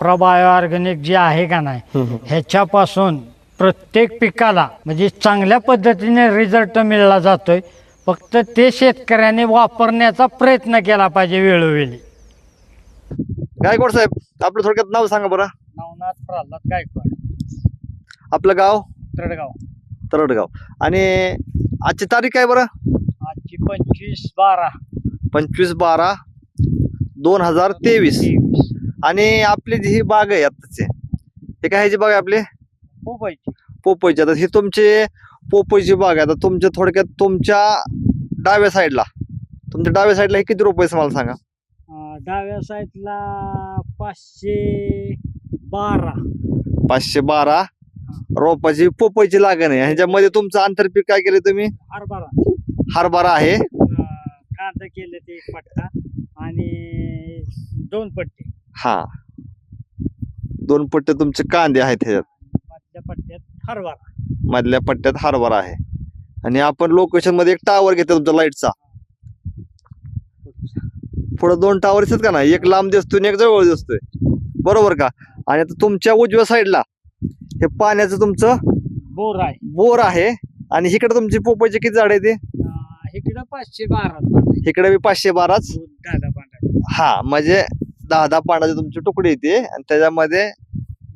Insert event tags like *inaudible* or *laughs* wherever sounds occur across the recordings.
प्रबायो organic जे आहे का नाही ह्याच्यापासून प्रत्येक पिकाला म्हणजे चांगल्या पद्धतीने रिझल्ट मिळला जातोय फक्त ते शेतकऱ्याने वापरण्याचा प्रयत्न केला पाहिजे वेळोवेळी. गायकवाड साहेब आपलं थोडक्यात नाव सांगा बरं. नवनाथ प्रल्हाद गायकवाड. आपलं गाव? तळगाव तरडगाव. आणि आजची तारीख काय बरं? आजची पंचवीस बारा. पंचवीस बारा दोन हजार तेवीस. आणि आपली जी ही बाग आहे आत्ताची हे काय ह्याची बाग आहे आपली? पोपायची पोपईची. आता ही तुमची पोपईची बाग आहे. आता तुमच्या थोडक्यात तुमच्या डाव्या साईडला तुमच्या डाव्या साईडला हे किती रुपये मला सांगा? डाव्या साईडला पाचशे बारा. पाचशे बारा रोपाची पोपईची लागण आहे. ह्याच्यामध्ये तुमचं आंतरपीक काय केलं तुम्ही? हरभरा. हरभरा आहे. कांदा केले ते एक पट्टा आणि दोन पट्टे. हा. दोन पट्टे तुमचे कांदे आहेत ह्याच्यात. मधल्या पट्ट्यात हरभरा. मधल्या पट्ट्यात हरभरा आहे. आणि आपण लोकेशनमध्ये एक टावर घेतो तुमच्या लाईटचा पुढे दोन टावर दिसत का ना एक लांब दिसतोय आणि एक जवळ दिसतोय. बरोबर का? आणि आता तुमच्या उजव्या साईडला हे पाण्याचं तुमचं बोर आहे. बोर आहे. आणि इकडे तुमची पोपईचे किती झाड आहे ते? अं, इकडं पाचशे बारा. इकडे बी पाचशे बाराच. दादा हा म्हणजे दहा दहा पाण्याचे तुमचे तुकडे येते. आणि त्याच्यामध्ये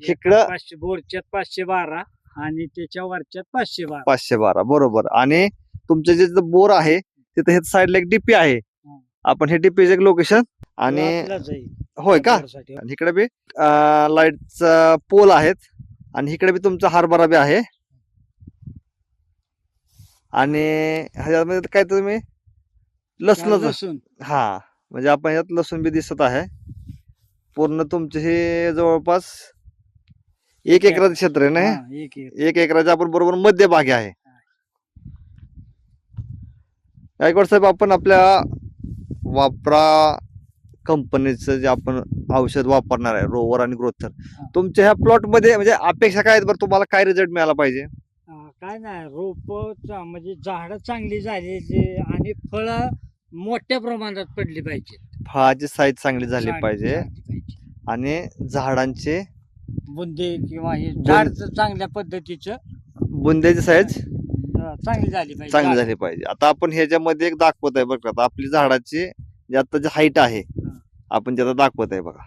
इकडं पाचशे बोरच्यात पाचशे बारा आणि त्याच्या वरच्यात पाचशे बारा. पाचशे बारा बरोबर. आणि तुमचं जे बोर आहे तिथे हे साईडला एक डीपी आहे. आपण हे डीपीचे एक लोकेशन आणि. होय का? इकडे बी लाईटचा पोल आहेत. आणि इकडे बी तुमचा हरभरा बी आहे. आणि ह्याच्यामध्ये काय तुम्ही? लसणच लसूण. हा. म्हणजे आपण यात लसूण बी दिसत आहे. पूर्ण तुमचे हे जवळपास एक एकराचं क्षेत्र आहे ना? हे? हा, एक एक. एक एकराच्या आपण बरोबर मध्यभागी आहे. गायकवाड साहेब आपण आपल्या वापरा कंपनीचं जे आपण औषध वापरणार आहे रोवर आणि ग्रोथर तुमच्या ह्या प्लॉटमध्ये म्हणजे अपेक्षा काय आहेत बरं? तुम्हाला काय रिझल्ट मिळाला पाहिजे? हा, काय नाही रोप म्हणजे झाड चांगली झाली आणि फळ मोठ्या प्रमाणात पडली पाहिजे फळाची साईज चांगली झाली पाहिजे. आणि झाडांचे बुंदे किंवा हे झाड चांगल्या पद्धतीचं बुंद्याची साईज चांगली झाली पाहिजे चांगली झाली पाहिजे. आता आपण ह्याच्यामध्ये एक दाखवत आहे बघा आता आपली झाडाची जी आता जी हाईट आहे आपण त्याला दाखवत आहे बघा.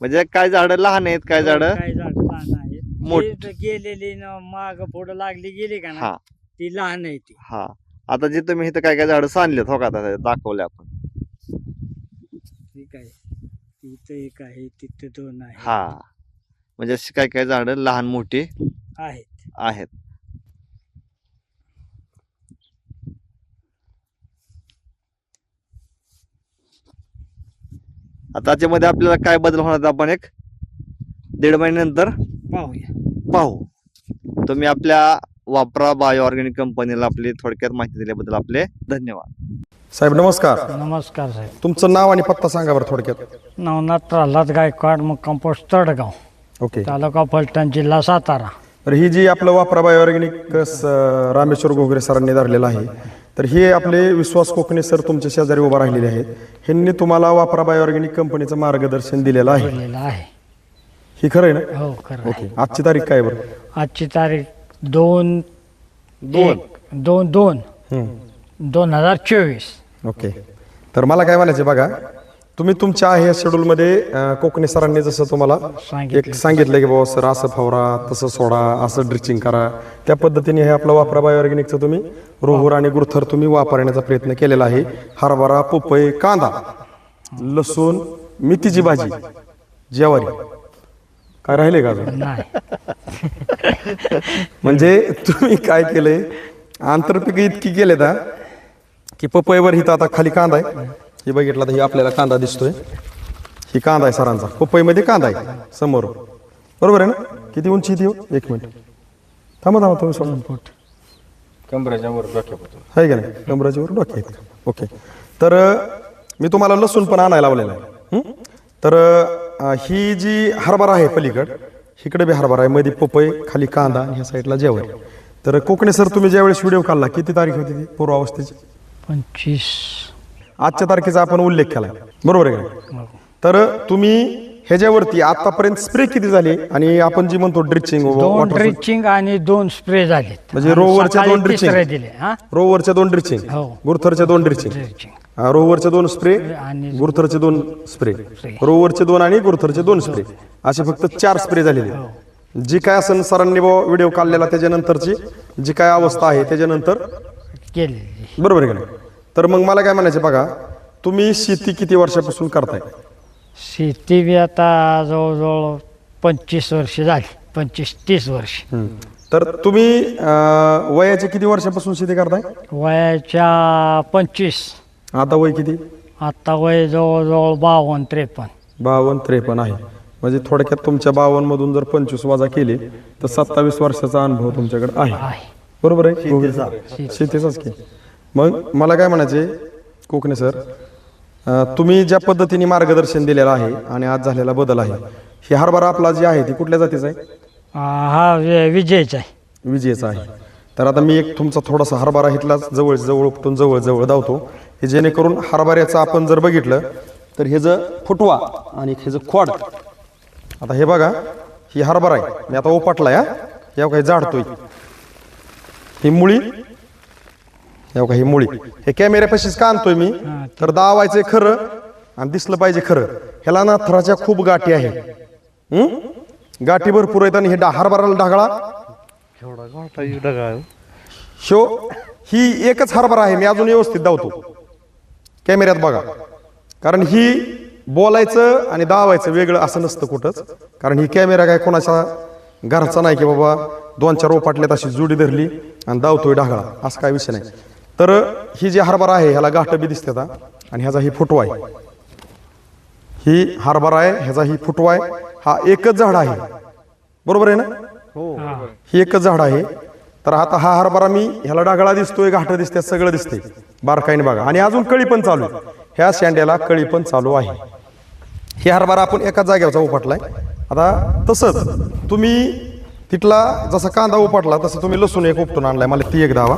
म्हणजे काय झाड लहान आहेत काय झाड? काय झाड लहान आहेत. मोठ- गेलेली न माग पुढे लागली गेली का ना हा. ती लहान आहे ती. हा. आता जे तुम्ही इथं काय काय झाड सांडलेत हो का आता दाखवले आपण. तिथं एक आहे तिथं दोन आहे. हा. म्हणजे अशी काय काय झाड लहान मोठी आहेत. आहेत. आता त्याच्यामध्ये आपल्याला काय बदल होणार ते आपण एक? दीड महिन्यानंतर पाहूया. पाहू. तुम्ही आपल्या वापरा बायो ऑर्गॅनिक कंपनीला आपली थोडक्यात माहिती दिल्याबद्दल आपले धन्यवाद. साहेब नमस्कार. नमस्कार साहेब. तुमचं नाव आणि पत्ता सांगा बरं थोडक्यात. नवनाथ प्रल्हाद गायकवाड मग कंपोस्ट तडगाव ओके. तालुका फलटण जिल्हा सातारा. तर ही जी आपलं वापरा बायो ऑर्गॅनिक रामेश्वर घोगरे सरांनी धरलेलं आहे तर हे आपले विश्वास कोकणे सर तुमच्या शेजारी उभा राहिलेले आहेत. ह्यांनी तुम्हाला वापरा बायो ऑर्गॅनिक कंपनीचं मार्गदर्शन दिलेलं आहे. बोललेला आहे. ही खरं आहे ना? हो खरं आहे. ओके. आजची तारीख काय बरं? आजची तारीख दोन दोन. दोन दोन. हम्म. दोन हजार चोवीस. ओके. तर मला काय म्हणायचं बघा तुम्ही तुमच्या ह्या शेड्यूलमध्ये अं, कोकणे सरांनी जसं तुम्हाला एक सांगितलं. की बाबा सर असं फवरा तसं सोडा असं ड्रिचिंग करा. त्या पद्धतीने हे आपलं वापरा बायो ऑर्गॅनिकचं तुम्ही रोहर आणि गुरथर तुम्ही वापरण्याचा प्रयत्न केलेला आहे. हरभरा पपई कांदा लसूण मेथीची भाजी ज्वारी. काय राहिले का अजून? नाही. म्हणजे तुम्ही काय केलंय? आंतरपिक इतकी केले ना की पपईवर हिथं आता खाली कांदा आहे. हे बघितलं तर ही आपल्याला कांदा दिसतोय. ही कांदा आहे सरांचा. पपईमध्ये कांदा आहे समोर. बरोबर आहे ना? किती उंची ती? हो? एक मिनिट. थांबा थांबा तुम्ही सोडून फूट कमराच्या वर डोक्यापासून आहे का नाही? कमराच्या वर डोके आहेत ओके. तर मी तुम्हाला लसूण पण आणायला लावलेला आहे. हं? तर अं, ही जी हरभरा आहे पलीकड इकडे बी हरभरा आहे. मध्ये पपई खाली कांदा आणि ह्या साईडला जेवण. तर कोकणे सर तुम्ही ज्यावेळेस व्हिडिओ काढला किती तारीख होती ती? पूर्वावस्थेची पंचवीस. आजच्या तारखेचा आपण उल्लेख केला बरोबर आहे का नाही? तर तुम्ही ह्याच्यावरती आतापर्यंत स्प्रे किती झाले? आणि आपण जी म्हणतो ड्रिचिंग दोन ड्रिचिंग आणि दोन स्प्रे झाले म्हणजे रोवरच्या दोन ड्रिचिंग. हा? रोवरच्या दोन ड्रिचिंग. हो. गुरथरच्या दोन ड्रिचिंग. रोवरचे दोन स्प्रे आणि गुरथरचे दोन स्प्रे. रोवरचे दोन आणि गुरथरचे दोन स्प्रे. असे फक्त चार स्प्रे झालेले. जी काय असेल सरांनी व्हिडिओ काढलेला त्याच्यानंतरची जी काय अवस्था आहे त्याच्यानंतर केलेली. बरोबर आहे का नाही? तर मग मला काय म्हणायचं बघा तुम्ही शेती किती वर्षापासून करताय? शेती बी आता जवळजवळ पंचवीस वर्ष झाली पंचवीस तीस वर्ष. तर तुम्ही अं, वयाच्या किती वर्षापासून शेती करताय? वयाच्या पंचवीस. आता वय किती? आता वय जवळजवळ बावन्न त्रेपन्न. बावन्न त्रेपन्न आहे. म्हणजे थोडक्यात तुमच्या बावन्न मधून जर पंचवीस वजा केले तर सत्तावीस वर्षाचा अनुभव तुमच्याकडे आहे. आहे. बरोबर आहे? शेतीचाच की. मग मला काय म्हणायचे कोकणे सर तुम्ही ज्या पद्धतीने मार्गदर्शन दिलेलं आहे आणि आज झालेला बदल आहे ही हरभरा आपला जी आहे ती कुठल्या जातीचा आहे? हा वि- विजयचा आहे. विजेचा आहे. तर आता मी एक तुमचा थोडासा हरभरा इथलाच जवळ जवळ उपटून जवळ जवळ धावतो. हे जेणेकरून हरभऱ्याचं आपण जर बघितलं तर हे जर फुटवा आणि हे जर खोड आता हे बघा ही हरभरा आहे. मी आता ओपाटला या या काही जाडतोय ही मुळी या ही मुळी हे कॅमेऱ्यापाशीच का आणतोय मी? तर दावायचंय खरं आणि दिसलं पाहिजे खरं. ह्याला ना थराच्या खूप गाठी आहेत हम्म? गाठी भरपूर आहेत आणि हे डा हरभराला ढागळा. शो ही एकच हरभरा आहे. मी अजून व्यवस्थित धावतो कॅमेऱ्यात बघा. कारण ही बोलायचं आणि दावायचं वेगळं असं नसतं कुठंच. कारण ही कॅमेरा काय कोणाचा घरचा नाही की बाबा दोन चार ओपाटल्यात अशी जुडी धरली आणि धावतोय ढागळा. असं काय विषय नाही. तर ही जी हरभरा आहे ह्याला गाठ बी दिसते आता. आणि ह्याचा ही फुटवा आहे ही हरभरा आहे ह्याचा ही फुटवा आहे हा एकच झाड आहे. बरोबर आहे ना? ही. एकच झाड आहे. तर आता हा हरभरा मी ह्याला डागळा दिसतोय घाट दिसते सगळं दिसते. बारकाईने बघा. आणि अजून कळी पण चालू आहे. ह्या शेंड्याला कळी पण चालू आहे. हे हरभरा आपण एकाच जागेवरचा उपटलाय. आता तसंच तुम्ही तिथला जसा कांदा उपटला तसं तुम्ही लसूण एक उपटून आणलाय. मला ती एक दावा.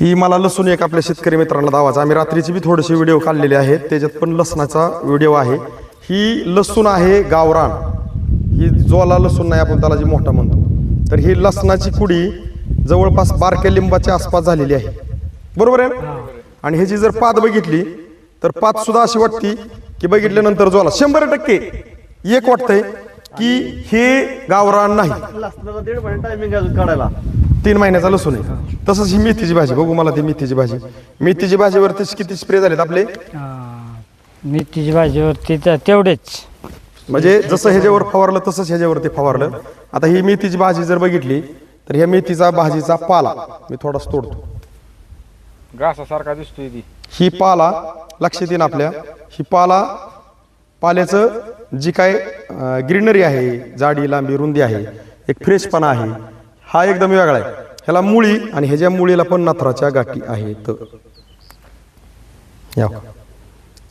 ही मला लसूण एक आपल्या शेतकरी मित्रांना दावाचा आम्ही रात्रीची बी थोडेसे व्हिडिओ काढलेले आहेत त्याच्यात पण लसणाचा व्हिडिओ आहे. ही लसूण आहे गावरान. ही जोला लसूण नाही आपण त्याला जी मोठा म्हणतो. तर ही लसणाची कुडी जवळपास बारक्या लिंबाच्या आसपास झालेली आहे. बरोबर आहे ना? आणि ह्याची जर पात बघितली तर पात सुद्धा अशी वाटती की बघितल्यानंतर जोला शंभर टक्के. एक वाटतंय. की हे गावरान नाही. दीड महिने टायमिंग अजून काढायला तीन महिन्याचा लसूण आहे. तसंच ही मेथीची भाजी बघू मला ती मेथीची भाजी. मेथीची भाजीवरती किती स्प्रे झालेत आपले? आ, मेथीची भाजीवरती तर तेवढेच. म्हणजे जसं ह्याच्यावर फवारलं तसंच ह्याच्यावरती फवारलं. आता ही मेथीची भाजी जर बघितली तर ह्या मेथीचा भाजीचा पाला मी थोडासा तोडतो. घासासारखा दिसतोय ती. ही पाला लक्षात येईन आपल्या ही पाला पाल्याचं जी काय ग्रीनरी आहे जाडी लांबी रुंदी आहे एक फ्रेशपणा आहे हा एकदम वेगळा आहे. ह्याला मुळी आणि ह्याच्या मुळीला पण नथराच्या गाठी आहेत. या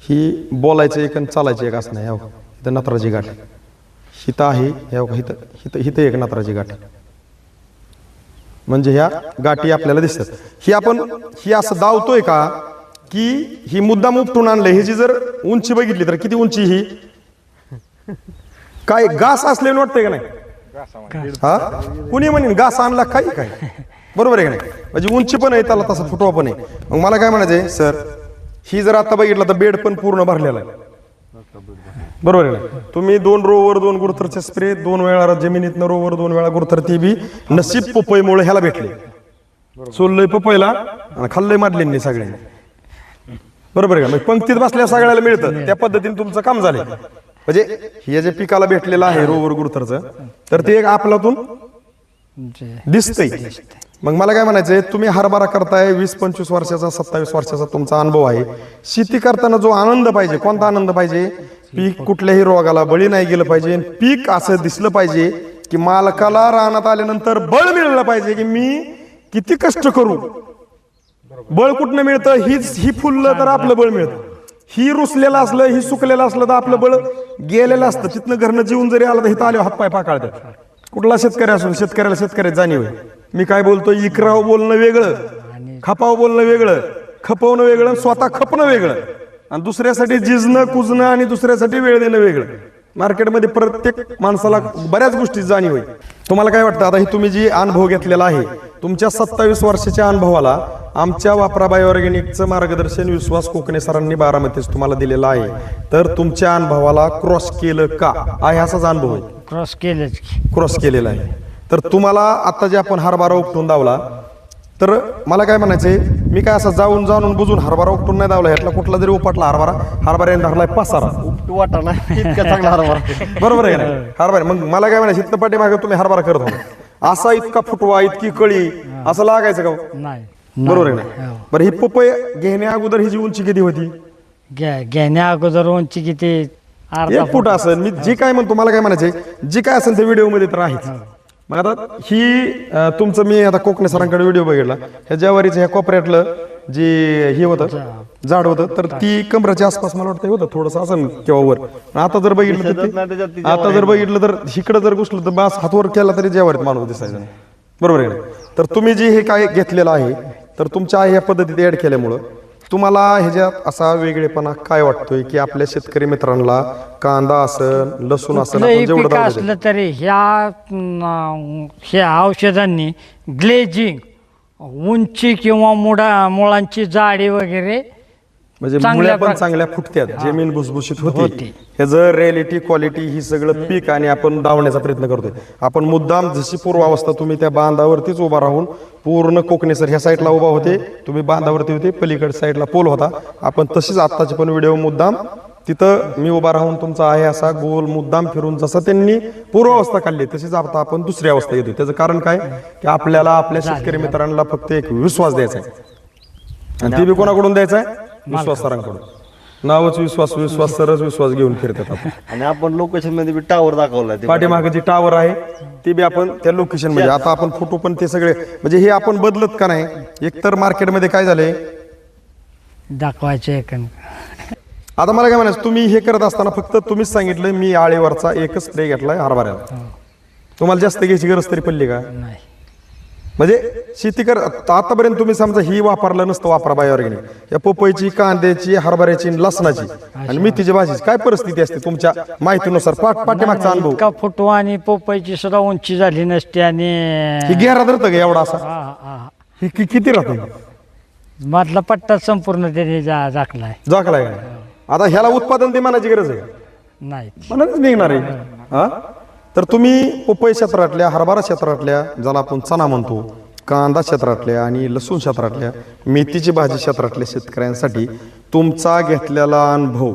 ही बोलायचं एक आणि चालायचं एक असं नाही या इथं नथराची गाठ. हिथं आहे या हिथं हिथं एक नथराची गाठ. म्हणजे ह्या गाठी आपल्याला दिसतात. ही आपण ही असं दावतोय का? की ही मुद्दाम उपटून आणलंय. ह्याची जर उंची बघितली तर किती उंची ही? काय घास असल्याने वाटतंय का नाही? हा? कुणी म्हणेन घास आणला काही काय? बरोबर आहे का नाही? म्हणजे उंची पण आहे त्याला तसा फुटवा पण आहे. मग मला काय म्हणायचंय सर ही जर आता बघितलं तर बेड पण पूर्ण भरलेला आहे. बरोबर आहे ना तुम्ही दोन रोवर दोन गुरुथरचे स्प्रे दोन वेळा जमिनीतनं रोवर दोन वेळा गुरुथर ती बी नसीब पपईमुळे ह्याला भेटले. सोललंय पपईला खाल्लंय माडलेंनी सगळ्यांनी. बरोबर आहे का? मग पंक्तीत बसल्या सगळ्याला मिळतं. त्या पद्धतीने तुमचं काम झालंय. म्हणजे हे जे पिकाला भेटलेलं आहे रोवर गुरुथरचं तर ते एक आपल्यातून जे दिसतंय. मग मला काय म्हणायचंय तुम्ही हरभरा करताय वीस पंचवीस वर्षाचा सत्तावीस वर्षाचा तुमचा अनुभव आहे. शेती करताना जो आनंद पाहिजे कोणता आनंद पाहिजे? पीक कुठल्याही रोगाला बळी नाही गेलं पाहिजे. पीक असं दिसलं पाहिजे की मालकाला रानात आल्यानंतर बळ मिळलं पाहिजे की मी किती कष्ट करू? बळ कुठनं मिळतं? हीच ही फुललं तर आपलं बळ मिळतं. ही रुसलेलं असलं ही सुकलेलं असलं तर आपलं बळ गेलेलं असतं. तिथनं घरनं जीवन जरी आलं तर हिथं आले हातपाय पाकाळतात. कुठला शेतकरी असून शेतकऱ्याला शेतकऱ्यात जाणीव आहे. मी काय बोलतो इकराव बोलणं वेगळं. खपाव बोलणं वेगळं. खपवणं वेगळं स्वतः खपणं वेगळं. आणि दुसऱ्यासाठी जिजणं कुजणं आणि दुसऱ्यासाठी वेळ देणं वेगळं. मार्केटमध्ये प्रत्येक माणसाला बऱ्याच गोष्टी जाणीव आहे. तुम्हाला काय वाटतं? आता ही तुम्ही जी अनुभव घेतलेला आहे तुमच्या सत्तावीस वर्षाच्या अनुभवाला आमच्या वापरा बायोऑर्गॅनिकचं मार्गदर्शन विश्वास कोकणे सरांनी बारामतीच तुम्हाला दिलेलं आहे. तर तुमच्या अनुभवाला क्रॉस केलं का? आहे असाच अनुभव? आहे क्रॉस केलंच की. क्रॉस केलेला आहे. तर तुम्हाला आता जे आपण हरभरा उपटून दावला तर मला काय म्हणायचंय मी काय असं जाऊन जाऊन बुजून हरभरा उपटून नाही दावला ह्यातला कुठला जरी उपटला हरभरा हरभऱ्याने धरलाय पसारा. वाटाणा इतका चांगला हरभरा. बरोबर आहे नाही? हरभरा मग मला काय म्हणायचं इथनं पाठीमागे तुम्ही हरभरा करत हो असा इतका फुटवा इतकी कळी असं लागायचं का हो? नाही. बरोबर आहे. ना हो. बरं ही पपई घेण्या अगोदर ही जी उंची किती होती? घ्या- घेण्या अगोदर उंची किती? एक फूट असेल. मी जी काय म्हणतो मला काय म्हणायचंय जी काय असेल ते व्हिडिओमध्ये तर आहेच. मग आता ही तुमचं मी आता कोकणे सरांकडे व्हिडिओ बघितला. ह्या ज्वारीचं ह्या कोपऱ्यातलं जे हे होतं झाड. होतं तर ती कमराच्या आसपास मला वाटतं हे होतं थोडस असं किंवा वर. आता जर बघितलं तर आता जर बघितलं तर इकडं जर घुसलं तर बास हातवर केला तरी ज्वारीत माणूस दिसायचा. नाही. बरोबर आहे ना? तर तुम्ही जे हे काय घेतलेलं आहे तर तुमच्या ह्या पद्धतीत ऍड केल्यामुळं तुम्हाला ह्याच्यात असा वेगळेपणा काय वाटतोय की आपल्या शेतकरी मित्रांना कांदा असन लसूण असन जेवढं पीक असलं तरी ह्या न, ह्या औषधांनी ग्लेजिंग उंची किंवा मुळा मुळांची जाडी वगैरे म्हणजे मुळ्या पण चांगल्या फुटत्यात जमीन भुसभुशीत होती. ह्याचं रियालिटी क्वालिटी ही सगळं पीक आणि आपण दावण्याचा प्रयत्न करतोय. आपण मुद्दाम जशी पूर्वावस्था तुम्ही त्या बांधावरतीच उभा राहून पूर्ण कोकणी सर ह्या साईडला उभा होते तुम्ही बांधावरती होते पलीकडे साईडला पोल होता. आपण तशीच आत्ताचे पण व्हिडिओ मुद्दाम तिथं मी उभा राहून तुमचा आहे असा गोल मुद्दाम फिरून जसं त्यांनी पूर्वावस्था काढली तशीच आता आपण दुसरी अवस्था येतोय. त्याचं कारण काय? की आपल्याला आपल्या शेतकरी मित्रांना फक्त एक विश्वास द्यायचा आहे. आणि ते बी कोणाकडून द्यायचा आहे? विश्वास सरांकडून नावच विश्वास विश्वास सरच विश्वास घेऊन फिरतात आपण. आणि आपण लोकेशनमध्ये टावर दाखवला ते. पाठीमागे जी टावर आहे ते बी आपण त्या लोकेशनमध्ये. आता आपण फोटो पण ते सगळे म्हणजे हे आपण बदलत का नाही? एकतर मार्केटमध्ये काय झालंय? दाखवायचे एकन. आता मला काय म्हणायचं तुम्ही हे करत असताना फक्त तुम्हीच सांगितलं मी आळेवरचा एकच स्प्रे घेतलाय हरभऱ्याला. तुम्हाला जास्त घ्यायची गरज तरी पडली का? नाही. म्हणजे शेती कर आतापर्यंत तुम्ही समजा ही वापरलं नसतं वापरा बायोऑर्गॅनिक या पोपईची कांद्याची हरभऱ्याची लसणाची आणि मेथीची भाजीची काय परिस्थिती असते तुमच्या माहितीनुसार पाठ पाठीमागचा अनुभव? इतका फुटवा आणि पोपईची सुद्धा उंची झाली नसते आणि ही घेरा धरतं का एवढा असा? हा, हा. ही कि- किती राहतो? मधला पट्टा संपूर्ण त्याने जा झाकलाय झाकलाय का? आता ह्याला उत्पादन ते मानाची गरज आहे? का? नाही. मनानेच निघणार आहे. हा? तर तुम्ही पपई क्षेत्रातल्या हरभरा क्षेत्रातल्या ज्याला आपण चणा म्हणतो कांदा क्षेत्रातल्या आणि लसूण क्षेत्रातल्या मेथीची भाजी क्षेत्रातल्या शेतकऱ्यांसाठी तुमचा घेतलेला अनुभव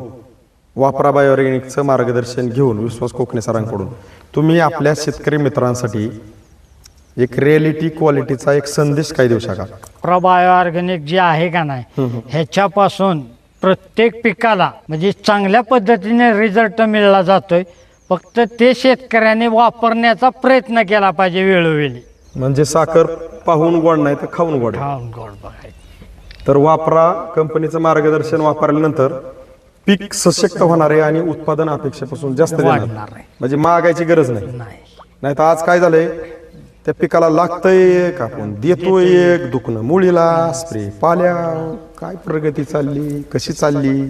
वापरा बायोऑर्गॅनिकचं मार्गदर्शन घेऊन विश्वास कोकणे सरांकडून. तुम्ही आपल्या शेतकरी मित्रांसाठी एक रियालिटी क्वालिटीचा एक संदेश काय देऊ शकाल? प्रबायो ऑर्गॅनिक जे आहे का नाही ह्याच्यापासून प्रत्येक पिकाला म्हणजे चांगल्या पद्धतीने रिझल्ट मिळला जातोय. फक्त ते शेतकऱ्याने वापरण्याचा प्रयत्न केला पाहिजे वेळोवेळी. म्हणजे साखर पाहून गोड नाही तर खाऊन गोड आहे. खाऊन गोड बघायचं तर वापरा कंपनीचं मार्गदर्शन वापरल्यानंतर पीक सशक्त होणार आहे आणि उत्पादन अपेक्षेपासून जास्त देणार वाढणार आहे. म्हणजे मागायची गरज नाही. नाही. नाही तर आज काय झालंय? त्या पिकाला लागतंय एक आपण देतोय एक दुखणं मुळीला स्प्रे पाल्या काय प्रगती चालली कशी चालली?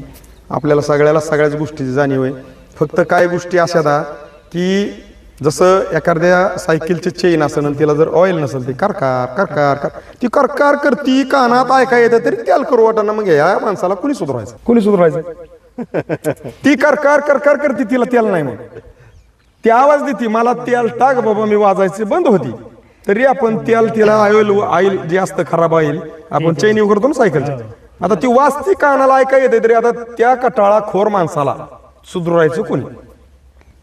आपल्याला सगळ्याला सगळ्याच गोष्टीची जाणीव आहे. फक्त काय गोष्टी अशा दा की जसं एखाद्या सायकलची चेन असेल आणि तिला जर ऑइल नसेल ती करकार करकार कर ती करकार करती कानात ऐका येतं तरी त्याला करू वाटणं मग या माणसाला कुणी सुधारायचं? कुणी सुधारायचं? *laughs* ती करकार करकार करते तिला त्याला नाही मग ती आवाज देते मला तेल टाक बाबा मी वाजायची बंद होती. तरी आपण तेल तिला ऑइल ऑइल जे असतं खराब ऑइल आपण चैनी करतो ना सायकलच्या आता ती वाजती कानाला ऐका येते तरी आता त्या कटाळा खोर माणसाला. सुधरायचं कोणी?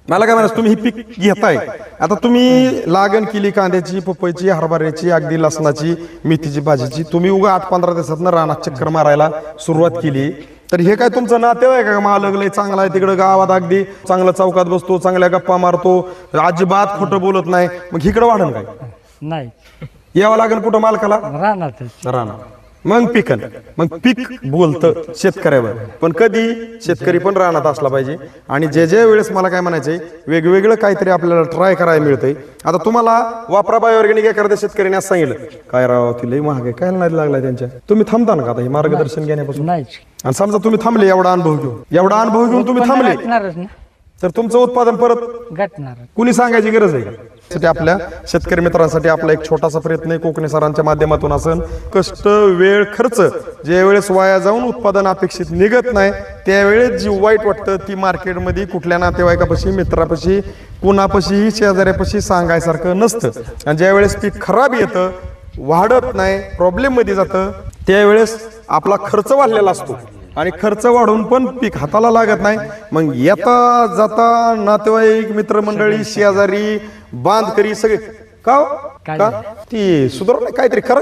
मला काय म्हणायचं तुम्ही ही पीक घेताय. आता तुम्ही लागण केली कांद्याची पपईची हरभऱ्याची अगदी लसणाची मेथीची भाजीची तुम्ही उगा आठ पंधरा दिवसात रानात चक्कर मारायला सुरुवात केली. तर हे काय तुमचं नातेवाईक आहे का? मालक लय चांगला आहे तिकडे गावात अगदी चांगला चौकात बसतो चांगल्या गप्पा मारतो अजिबात खोटं बोलत नाही. मग इकडे वाढन काय? नाही. यावं लागेल कुठं मालकाला? राहणारच राणा मग पिकन. मग पीक बोलतं शेतकऱ्यावर. पण कधी शेतकरी पण रानात असला पाहिजे. आणि जे जे वेळेस मला काय म्हणायचंय वेगवेगळं काहीतरी आपल्याला ट्राय करायला मिळतंय. आता तुम्हाला वापरा बायोऑर्गॅनिक एखाद्या शेतकऱ्याने असं सांगितलं काय राव ती लई महाग आहे. काय नाही लागलाय त्यांच्या? तुम्ही थांबता ना का आता? हे मार्गदर्शन घेण्यापासून. आणि समजा तुम्ही थांबले एवढा अनुभव घेऊन. एवढा अनुभव घेऊन तुम्ही थांबले. तर तुमचं उत्पादन परत कुणी सांगायची गरज आहे का? करण्यासाठी आपल्या शेतकरी मित्रांसाठी आपला एक छोटासा प्रयत्न आहे. कोकणी सरांच्या माध्यमातून असन कष्ट वेळ खर्च ज्या वेळेस वाया जाऊन उत्पादन अपेक्षित निघत नाही त्यावेळेस जी वाईट वाटतं ती मार्केटमध्ये कुठल्या नातेवाईकापाशी मित्रापाशी कुणापाशीही शेजाऱ्यापाशी सांगायसारखं नसतं. आणि ज्या वेळेस पीक खराब येतं वाढत नाही प्रॉब्लेममध्ये जातं त्यावेळेस आपला खर्च वाढलेला असतो. आणि खर्च वाढून पण पीक हाताला लागत नाही. मग येता जाता नातेवाईक मित्रमंडळी शेजारी बांधकरी सगळे का हो? काय का? ती सुधारणा काहीतरी करा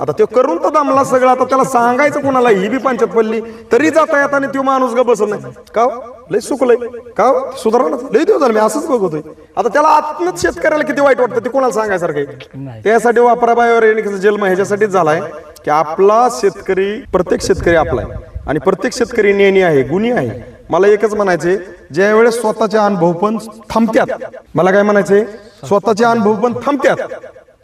आता ते करून तर दमला सगळं. आता त्याला सांगायचं कोणाला? ही बी पंचायत पडली. तरी जाता येता तो माणूस ग बसत नाही. का हो? लय सुकलंय. का हो? सुधारणा लय दिवस झालं. मी असंच बघतोय. आता त्याला आत्मच शेतकऱ्याला किती वाईट वाटतं ते कोणाला सांगायसारखं आहे? नाही. त्यासाठी वापरा बायोरेनिकचा जन्म ह्याच्यासाठीच झालाय की आपला शेतकरी प्रत्येक शेतकरी आपला आहे. आणि प्रत्येक शेतकरी नेणी आहे गुणी आहे. मला एकच म्हणायचे ज्या वेळेस स्वतःचे अनुभव पण थांबत्यात मला काय म्हणायचे स्वतःचे अनुभव पण थांबत्यात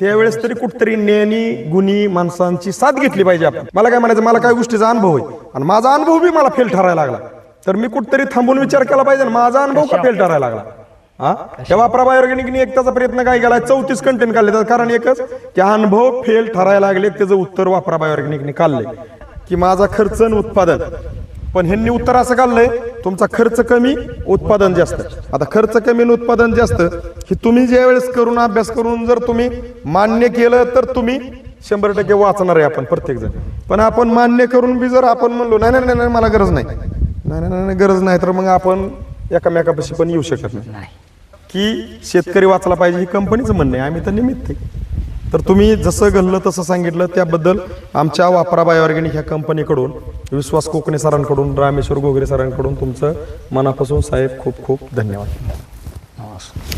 त्यावेळेस तरी कुठतरी नेणी गुणी माणसांची साथ घेतली पाहिजे आपण. मला काय म्हणायचं मला काय गोष्टीचा अनुभव आहे. आणि माझा अनुभव बी मला फेल ठरायला लागला. तर मी कुठतरी थांबून विचार केला पाहिजे माझा अनुभव का फेल ठरायला लागला? हा? त्या वापरा बायोऑर्गॅनिकने एक त्याचा प्रयत्न काय केलाय चौतीस कंटेंट काढले. त्याचं कारण एकच की अनुभव फेल ठरायला लागले त्याचं उत्तर वापरा बायोऑर्गॅनिकने काढले. की माझा खर्च आणि उत्पादन. पण ह्यांनी उत्तर असं काढलंय तुमचा खर्च कमी उत्पादन जास्त. आता खर्च कमी आणि उत्पादन जास्त ही तुम्ही ज्या वेळेस करून अभ्यास करून जर तुम्ही मान्य केलं तर तुम्ही शंभर टक्के वाचणार आहे आपण प्रत्येक जण पण आपण मान्य करून बी जर आपण म्हणलो नाही नाही नाही, नाही मला गरज नाही. नाही नाही, नाही गरज नाही तर मग आपण एकामेकापाशी पण येऊ शकत नाही. नाही. की शेतकरी वाचला पाहिजे ही कंपनीचं म्हणणं आहे. आम्ही तर निमित्त आहे. तर तुम्ही जसं घडलं तसं सांगितलं. त्याबद्दल आमच्या वापरा बायोऑर्गॅनिक ह्या कंपनीकडून विश्वास कोकणे सरांकडून रामेश्वर गोगरे सरांकडून तुमचं मनापासून साहेब खूप खूप धन्यवाद. नमस्कार.